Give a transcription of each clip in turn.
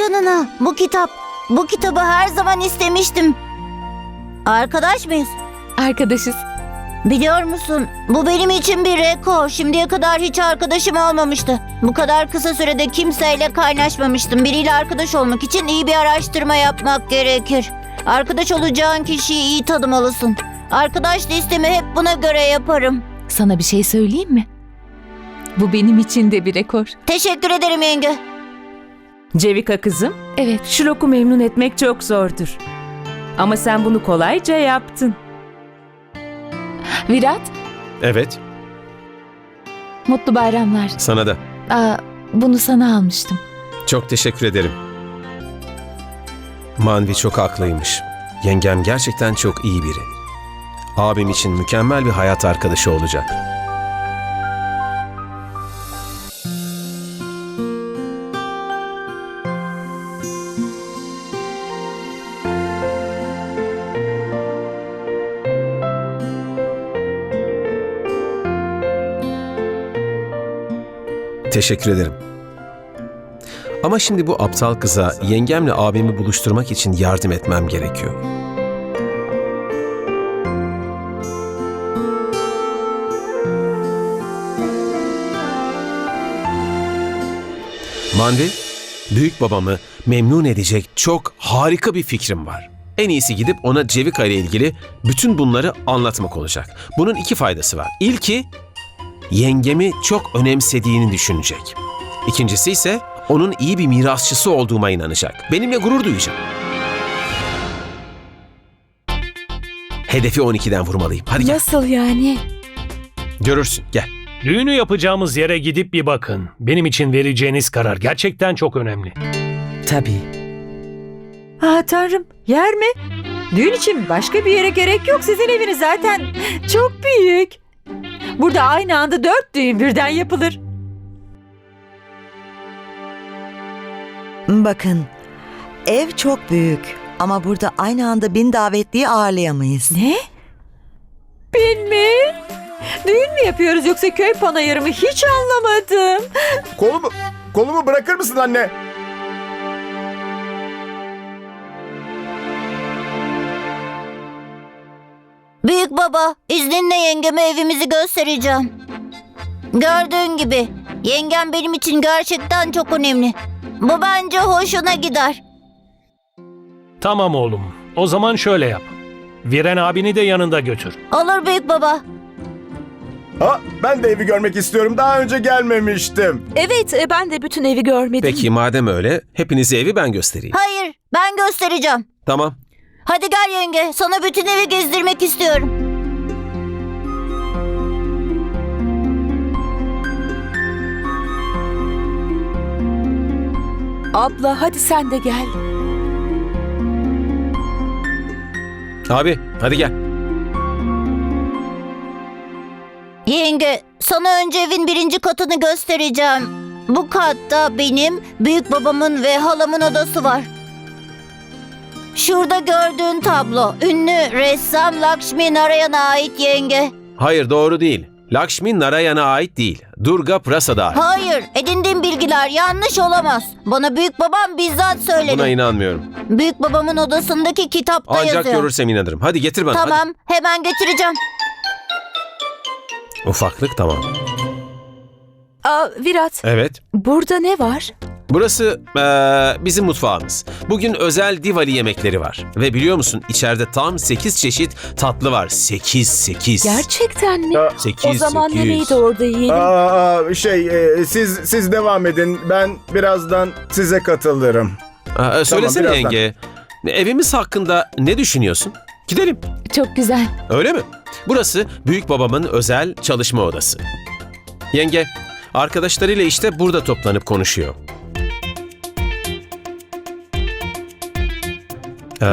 canına. Bu kitap. Bu kitabı her zaman istemiştim. Arkadaş mıyız? Arkadaşız. Biliyor musun? Bu benim için bir rekor. Şimdiye kadar hiç arkadaşım olmamıştı. Bu kadar kısa sürede kimseyle kaynaşmamıştım. Biriyle arkadaş olmak için iyi bir araştırma yapmak gerekir. Arkadaş olacağın kişiyi iyi tanımalısın. Arkadaş listemi hep buna göre yaparım. Sana bir şey söyleyeyim mi? Bu benim için de bir rekor. Teşekkür ederim yenge. Cevika kızım, Evet. Şirok'u memnun etmek çok zordur. Ama sen bunu kolayca yaptın. Virat, Evet, mutlu bayramlar. sana da. Aa, bunu sana almıştım. Çok teşekkür ederim. Manvi çok haklıymış. Yengem gerçekten çok iyi biri. Abim için mükemmel bir hayat arkadaşı olacak. Teşekkür ederim. Ama şimdi bu aptal kıza yengemle abimi buluşturmak için yardım etmem gerekiyor. Manvi, büyük babamı memnun edecek çok harika bir fikrim var. En iyisi gidip ona Cevika ile ilgili bütün bunları anlatmak olacak. Bunun iki faydası var. İlki, yengemi çok önemsediğini düşünecek. İkincisi ise onun iyi bir mirasçısı olduğuma inanacak. Benimle gurur duyacak. Hedefi 12'den vurmalıyım. Hadi gel. Nasıl yani? Görürsün. Gel. Düğünü yapacağımız yere gidip bir bakın. Benim için vereceğiniz karar gerçekten çok önemli. Tabii. Ah tanrım yer mi? Düğün için başka bir yere gerek yok. Sizin eviniz zaten çok büyük. Burada aynı anda dört düğün birden yapılır. Bakın, ev çok büyük ama burada aynı anda bin davetliyi ağırlayamayız. Ne? Bin mi? Düğün mü yapıyoruz yoksa köy panayırı mı? Hiç anlamadım. Kolumu, kolumu bırakır mısın anne? Büyük baba, izninle yengeme evimizi göstereceğim. Gördüğün gibi, yengem benim için gerçekten çok önemli. Bu bence hoşuna gider. Tamam oğlum. O zaman şöyle yap. Viren abini de yanında götür. Olur büyük baba. Ha, ben de evi görmek istiyorum. Daha önce gelmemiştim. Evet, e, ben de bütün evi görmedim. Peki madem öyle hepinize evi ben göstereyim. Hayır, ben göstereceğim. Tamam. Hadi gel yenge, sana bütün evi gezdirmek istiyorum. Abla hadi sen de gel. Abi hadi gel. Yenge, sana önce evin birinci katını göstereceğim. Bu katta benim, büyük babamın ve halamın odası var. Şurada gördüğün tablo, ünlü ressam Lakshmi Narayan'a ait yenge. Hayır doğru değil. Lakshmi Narayan'a ait değil. Durga Prasad'a ait. Hayır, edindiğim bilgiler yanlış olamaz. Bana büyük babam bizzat söyledi. Buna inanmıyorum. Büyük babamın odasındaki kitapta Ancak yazıyor. görürsem inanırım. Hadi getir bana. Tamam, hemen getireceğim. Hadi. Ufaklık tamam. Aa, Virat, Evet. burada ne var? Burası eee, bizim mutfağımız. Bugün özel Diwali yemekleri var. Ve biliyor musun içeride tam 8 çeşit tatlı var. 8 8. Gerçekten mi? Aa, 8 o zaman 8. yemeği de orada yiyelim. Aa, şey, e, siz siz devam edin. Ben birazdan size katılırım. Aa, söylesene birazdan. yenge. Evimiz hakkında ne düşünüyorsun? Gidelim. Çok güzel. Öyle mi? Burası büyük babamın özel çalışma odası. Yenge, arkadaşlarıyla işte burada toplanıp konuşuyor. Ee,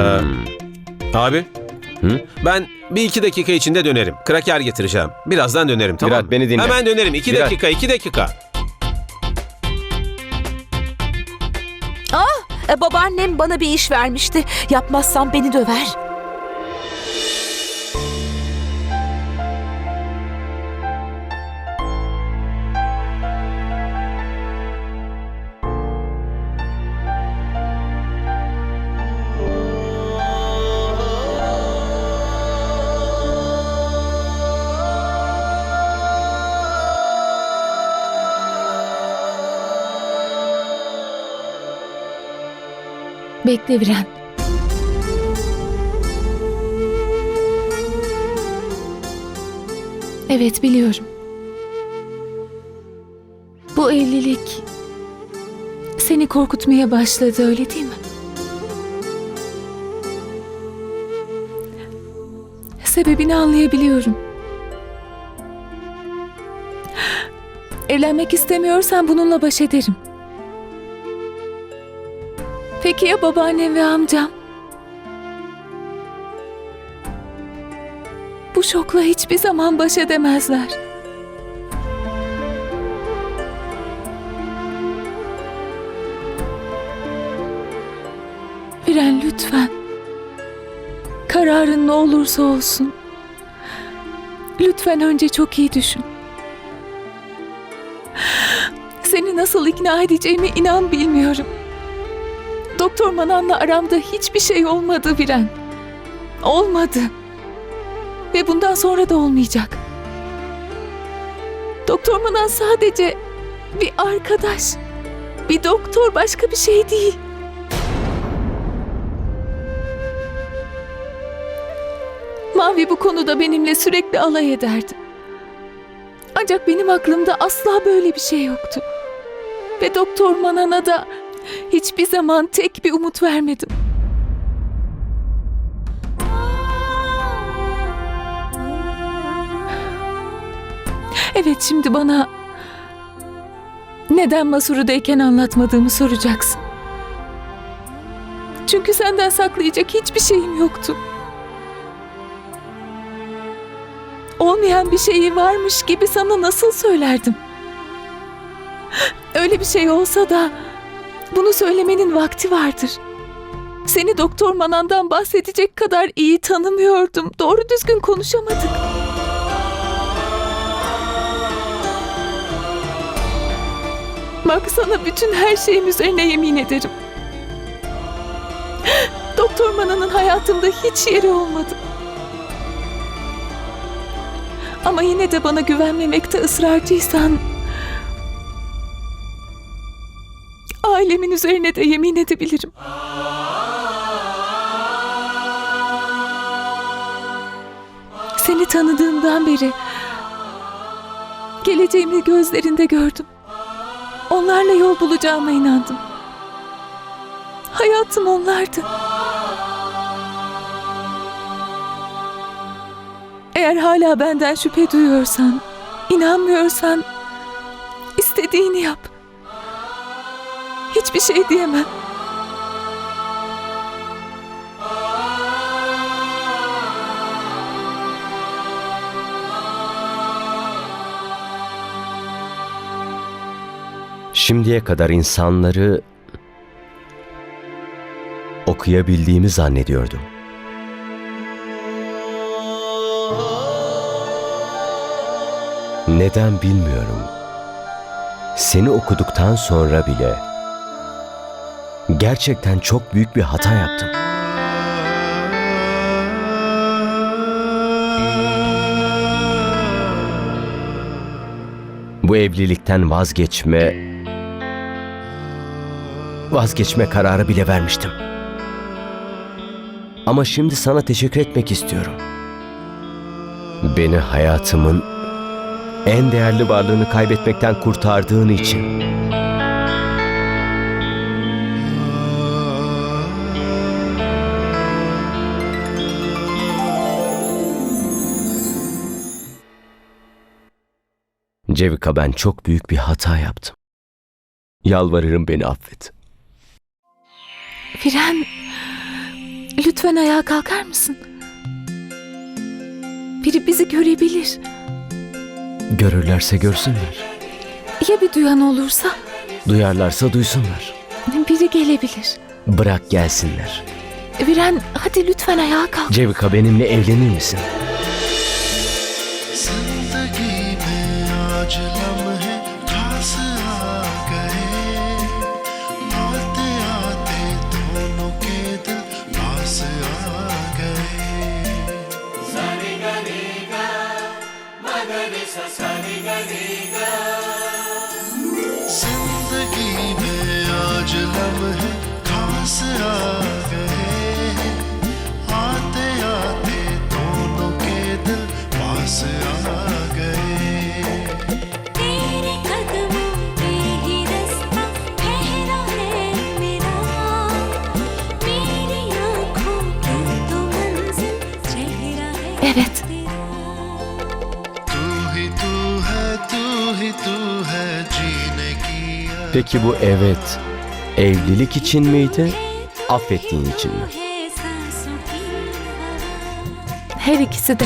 abi. Ben bir iki dakika içinde dönerim. Kraker getireceğim. Birazdan dönerim tamam Virat, mı? beni dinle. Hemen dönerim. İki Virat. dakika, iki dakika. E, babaannem bana bir iş vermişti. Yapmazsam beni döver. Bekle Viren. Evet biliyorum. Bu evlilik seni korkutmaya başladı öyle değil mi? Sebebini anlayabiliyorum. Evlenmek istemiyorsan bununla baş ederim. Peki ya babaannem ve amcam? Bu şokla hiçbir zaman baş edemezler. Biren lütfen. Kararın ne olursa olsun. Lütfen önce çok iyi düşün. Seni nasıl ikna edeceğimi inan bilmiyorum. Doktor Manan'la aramda hiçbir şey olmadı Viren. Olmadı. Ve bundan sonra da olmayacak. Doktor Manan sadece bir arkadaş. Bir doktor başka bir şey değil. Mavi bu konuda benimle sürekli alay ederdi. Ancak benim aklımda asla böyle bir şey yoktu. Ve Doktor Manan'a da hiçbir zaman tek bir umut vermedim. Evet şimdi bana neden Masuru'dayken anlatmadığımı soracaksın. Çünkü senden saklayacak hiçbir şeyim yoktu. Olmayan bir şeyi varmış gibi sana nasıl söylerdim? Öyle bir şey olsa da bunu söylemenin vakti vardır. Seni Doktor Manan'dan bahsedecek kadar iyi tanımıyordum. Doğru düzgün konuşamadık. Bak sana bütün her şeyim üzerine yemin ederim. Doktor Manan'ın hayatımda hiç yeri olmadı. Ama yine de bana güvenmemekte ısrarcıysan... Ailemin üzerine de yemin edebilirim. Seni tanıdığımdan beri geleceğimi gözlerinde gördüm. Onlarla yol bulacağıma inandım. Hayatım onlardı. Eğer hala benden şüphe duyuyorsan, inanmıyorsan istediğini yap. Hiçbir şey diyemem. Şimdiye kadar insanları okuyabildiğimi zannediyordum. Neden bilmiyorum. Seni okuduktan sonra bile gerçekten çok büyük bir hata yaptım. Bu evlilikten vazgeçme vazgeçme kararı bile vermiştim. Ama şimdi sana teşekkür etmek istiyorum. Beni hayatımın en değerli varlığını kaybetmekten kurtardığın için. Cevika ben çok büyük bir hata yaptım. Yalvarırım beni affet. Firen, lütfen ayağa kalkar mısın? Biri bizi görebilir. Görürlerse görsünler. Ya bir duyan olursa? Duyarlarsa duysunlar. Biri gelebilir. Bırak gelsinler. Viren hadi lütfen ayağa kalk. Cevika benimle evlenir misin? आज लम्हे खास आ गए आते आते दोनों के आ गए। ज़िंदगी में आज लम्हे खास आ Peki bu evet evlilik için miydi? Affettiğin için mi? Her ikisi de.